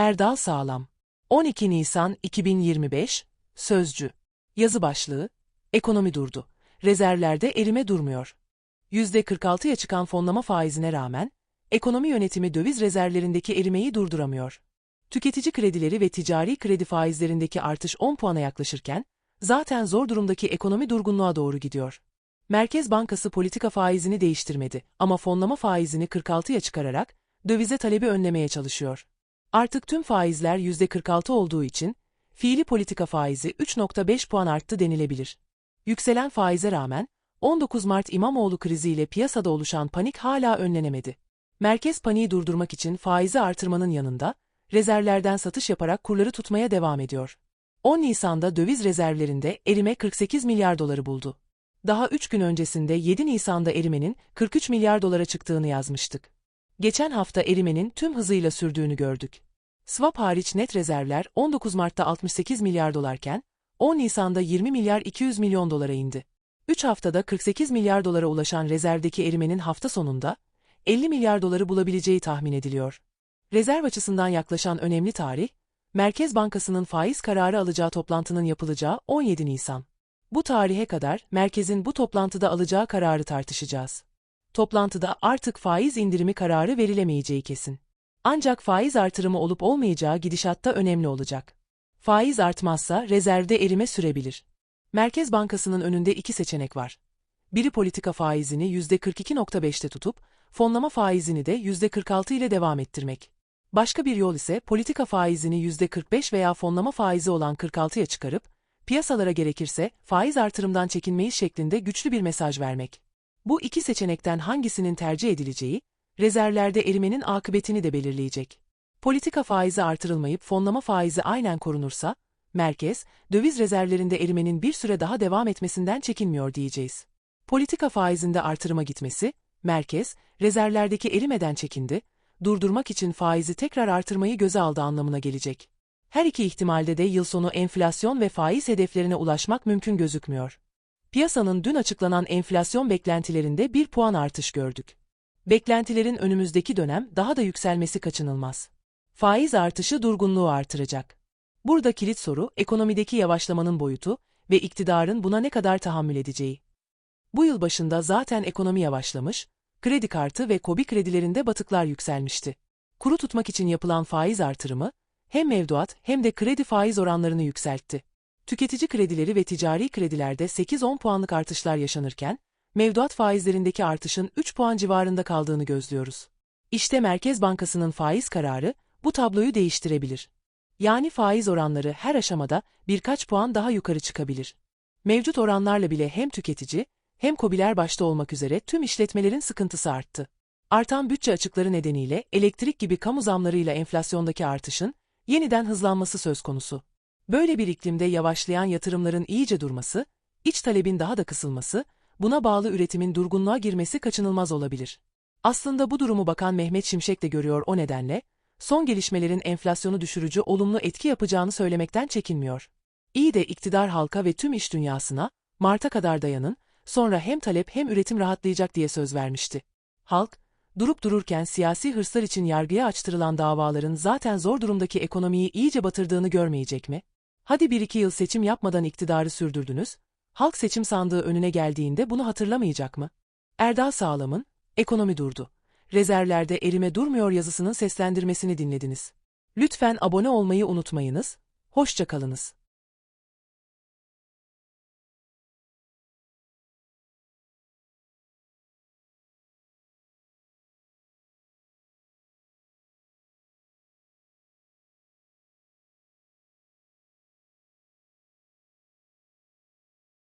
Erdal Sağlam 12 Nisan 2025 Sözcü Yazı başlığı Ekonomi durdu. Rezervlerde erime durmuyor. %46'ya çıkan fonlama faizine rağmen, ekonomi yönetimi döviz rezervlerindeki erimeyi durduramıyor. Tüketici kredileri ve ticari kredi faizlerindeki artış 10 puana yaklaşırken, zaten zor durumdaki ekonomi durgunluğa doğru gidiyor. Merkez Bankası politika faizini değiştirmedi ama fonlama faizini 46'ya çıkararak dövize talebi önlemeye çalışıyor. Artık tüm faizler %46 olduğu için fiili politika faizi 3.5 puan arttı denilebilir. Yükselen faize rağmen 19 Mart İmamoğlu kriziyle piyasada oluşan panik hala önlenemedi. Merkez paniği durdurmak için faizi artırmanın yanında rezervlerden satış yaparak kurları tutmaya devam ediyor. 10 Nisan'da döviz rezervlerinde erime 48 milyar doları buldu. Daha 3 gün öncesinde 7 Nisan'da erimenin 43 milyar dolara çıktığını yazmıştık. Geçen hafta erimenin tüm hızıyla sürdüğünü gördük. Swap hariç net rezervler 19 Mart'ta 68 milyar dolarken, 10 Nisan'da 20 milyar 200 milyon dolara indi. 3 haftada 48 milyar dolara ulaşan rezervdeki erimenin hafta sonunda 50 milyar doları bulabileceği tahmin ediliyor. Rezerv açısından yaklaşan önemli tarih, Merkez Bankası'nın faiz kararı alacağı toplantının yapılacağı 17 Nisan. Bu tarihe kadar merkezin bu toplantıda alacağı kararı tartışacağız. Toplantıda artık faiz indirimi kararı verilemeyeceği kesin. Ancak faiz artırımı olup olmayacağı gidişatta önemli olacak. Faiz artmazsa rezervde erime sürebilir. Merkez Bankası'nın önünde iki seçenek var. Biri politika faizini %42.5'te tutup, fonlama faizini de %46 ile devam ettirmek. Başka bir yol ise politika faizini %45 veya fonlama faizi olan 46'ya çıkarıp, piyasalara gerekirse faiz artırımdan çekinmeyi şeklinde güçlü bir mesaj vermek. Bu iki seçenekten hangisinin tercih edileceği, rezervlerde erimenin akıbetini de belirleyecek. Politika faizi artırılmayıp fonlama faizi aynen korunursa, merkez, döviz rezervlerinde erimenin bir süre daha devam etmesinden çekinmiyor diyeceğiz. Politika faizinde artırıma gitmesi, merkez, rezervlerdeki erimeden çekindi, durdurmak için faizi tekrar artırmayı göze aldı anlamına gelecek. Her iki ihtimalde de yıl sonu enflasyon ve faiz hedeflerine ulaşmak mümkün gözükmüyor. Piyasanın dün açıklanan enflasyon beklentilerinde bir puan artış gördük. Beklentilerin önümüzdeki dönem daha da yükselmesi kaçınılmaz. Faiz artışı durgunluğu artıracak. Burada kilit soru ekonomideki yavaşlamanın boyutu ve iktidarın buna ne kadar tahammül edeceği. Bu yıl başında zaten ekonomi yavaşlamış, kredi kartı ve kobi kredilerinde batıklar yükselmişti. Kuru tutmak için yapılan faiz artırımı, hem mevduat hem de kredi faiz oranlarını yükseltti. Tüketici kredileri ve ticari kredilerde 8-10 puanlık artışlar yaşanırken, mevduat faizlerindeki artışın 3 puan civarında kaldığını gözlüyoruz. İşte Merkez Bankası'nın faiz kararı bu tabloyu değiştirebilir. Yani faiz oranları her aşamada birkaç puan daha yukarı çıkabilir. Mevcut oranlarla bile hem tüketici hem kobiler başta olmak üzere tüm işletmelerin sıkıntısı arttı. Artan bütçe açıkları nedeniyle elektrik gibi kamu zamlarıyla enflasyondaki artışın yeniden hızlanması söz konusu. Böyle bir iklimde yavaşlayan yatırımların iyice durması, iç talebin daha da kısılması, buna bağlı üretimin durgunluğa girmesi kaçınılmaz olabilir. Aslında bu durumu Bakan Mehmet Şimşek de görüyor o nedenle, son gelişmelerin enflasyonu düşürücü olumlu etki yapacağını söylemekten çekinmiyor. İyi de iktidar halka ve tüm iş dünyasına, Mart'a kadar dayanın, sonra hem talep hem üretim rahatlayacak diye söz vermişti. Halk, durup dururken siyasi hırslar için yargıya açtırılan davaların zaten zor durumdaki ekonomiyi iyice batırdığını görmeyecek mi? Hadi bir iki yıl seçim yapmadan iktidarı sürdürdünüz, halk seçim sandığı önüne geldiğinde bunu hatırlamayacak mı? Erdal Sağlam'ın, ekonomi durdu. Rezervlerde erime durmuyor yazısının seslendirmesini dinlediniz. Lütfen abone olmayı unutmayınız, hoşça kalınız.